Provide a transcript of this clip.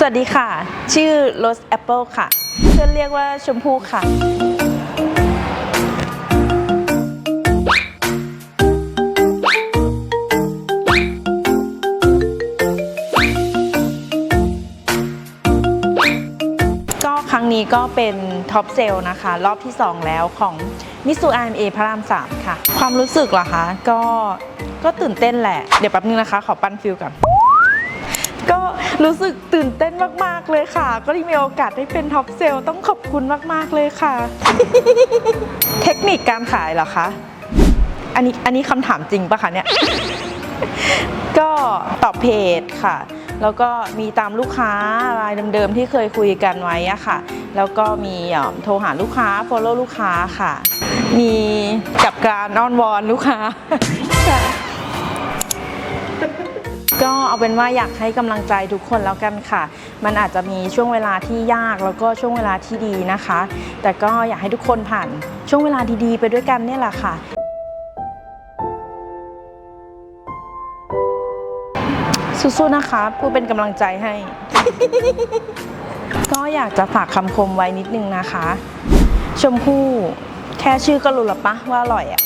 สวัสดีค่ะ ชื่อโรสแอปเปิลค่ะ เพื่อนเรียกว่าชมพู่ค่ะ ก็ครั้งนี้ก็เป็นท็อปเซลนะคะ รอบที่ 2 แล้วของมิสู RMA พระราม 3 ค่ะ ความรู้สึกเหรอคะ ก็ก็ตื่นเต้นแหละ เดี๋ยวแป๊บนึงนะคะ ขอปั้นฟิลก่อน รู้สึกตื่นเต้นมาก ๆ เลยค่ะ ก็ได้มีโอกาสได้เป็นท็อปเซลต้องขอบคุณมาก ๆ เลยค่ะ เทคนิคการขายเหรอคะ อันนี้อันนี้คำถามจริงปะคะเนี่ย ก็ตอบเพจค่ะ แล้วก็มีตามลูกค้ารายเดิมๆที่เคยคุยกันไว้อะค่ะ แล้วก็มีโทรหาลูกค้า follow ลูกค้าค่ะ มีกับการอ้อนวอนลูกค้าค่ะ ก็เอาเป็นว่าอยากให้กำลังใจทุกคนแล้วกันค่ะ มันอาจจะมีช่วงเวลาที่ยากแล้วก็ช่วงเวลาที่ดีนะคะ แต่ก็อยากให้ทุกคนผ่านช่วงเวลาดีๆ ไปด้วยกันเนี่ยแหละค่ะสู้ๆ นะคะ ผู้เป็นกำลังใจให้ ก็อยากจะฝากคำคมไว้นิดนึงนะคะ ชมพู่ แค่ชื่อก็รู้และปะว่าอร่อยอะ